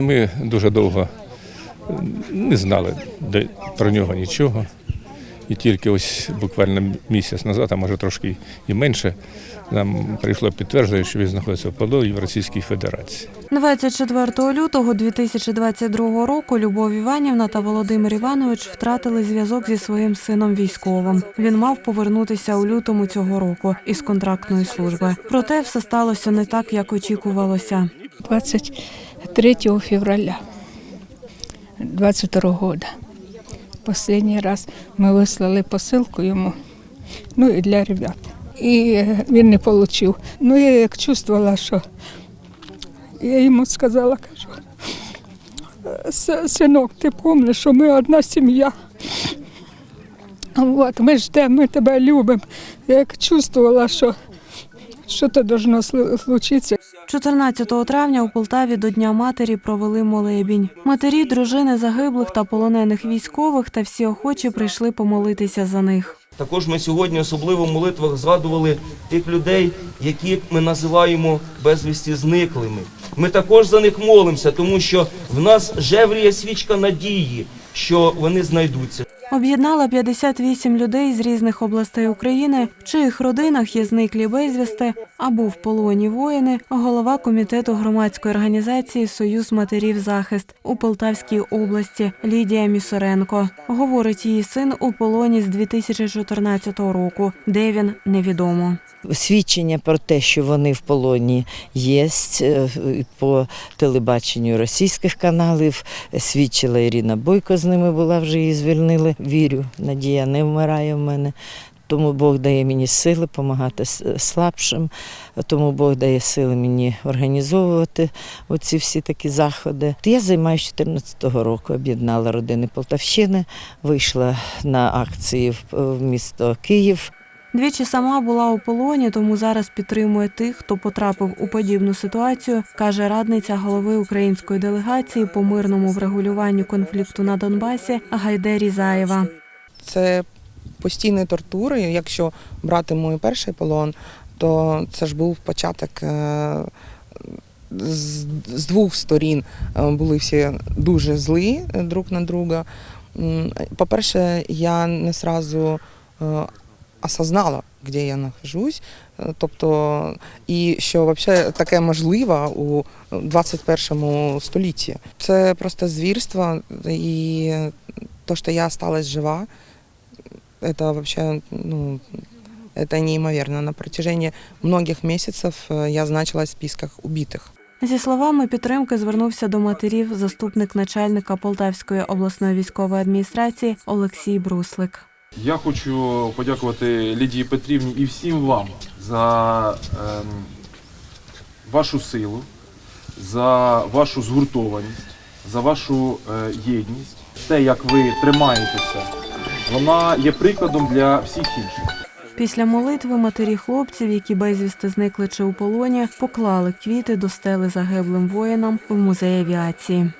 Ми дуже довго не знали де- про нього нічого. І тільки ось буквально місяць назад, а може трошки і менше, нам прийшло підтвердження, що він знаходиться в полоні в Російській Федерації. 24 лютого 2022 року Любов Іванівна та Володимир Іванович втратили зв'язок зі своїм сином військовим. Він мав повернутися у лютому цього року із контрактної служби. Проте все сталося не так, як очікувалося. 23 февраля 22 года. Последний раз ми вислали посилку йому, ну і для ребят. І він не отримав. Ну, я як чувствувала, що я йому сказала, кажу, «С- синок, ти пам'ятаєш, що ми одна сім'я. От, ми ждемо, ми тебе любимо. Я як чувствувала, що, що це должно случитися. 14 травня у Полтаві до Дня матері провели молебінь. Матері, дружини загиблих та полонених військових та всі охочі прийшли помолитися за них. Також ми сьогодні особливо в молитвах згадували тих людей, яких ми називаємо безвісті зниклими. Ми також за них молимося, тому що в нас жевріє свічка надії, що вони знайдуться. Об'єднала 58 людей з різних областей України, в чиїх родинах є зниклі безвісти або в полоні воїни, голова комітету громадської організації Союз матерів захист у Полтавській області Лідія Місоренко. Говорить, її син у полоні з 2014 року. Де він невідомо. Свідчення про те, що вони в полоні є е, по телебаченню російських каналів. Свідчила Ірина Бойко, з ними була, вже її звільнили. Вірю, надія не вмирає в мене. Тому Бог дає мені сили допомагати слабшим, тому Бог дає сили мені організовувати оці всі такі заходи. Я займаюся 14-го року, об'єднала родини Полтавщини, вийшла на акції в- в місто Київ. Двічі сама була у полоні, тому зараз підтримує тих, хто потрапив у подібну ситуацію, каже радниця голови української делегації по мирному врегулюванню конфлікту на Донбасі Гайде Різаєва. Це постійні тортури. Якщо брати мій перший полон, то це ж був початок. е, З, двох сторін е, були всі дуже злі е, друг на друга. По-перше, я не сразу осознала, де я нахожусь. Тобто, і що взагалі таке можливо у 21 столітті. Це просто звірство, і то, що я осталась жива, это вообще, ну, это неимоверно. На протяжении многих месяцев э, я значилась в списках убитых. Зі словами підтримки звернувся до матерів заступник начальника Полтавської обласної військової адміністрації Олексій Бруслик. Я хочу подякувати Лідії Петрівні і всім вам за ем, вашу силу, за вашу згуртованість, за вашу е, єдність. Те, як ви тримаєтеся, вона є прикладом для всіх інших. Після молитви матері хлопців, які безвісти зникли чи у полоні, поклали квіти до стели загиблим воїнам в музеї авіації.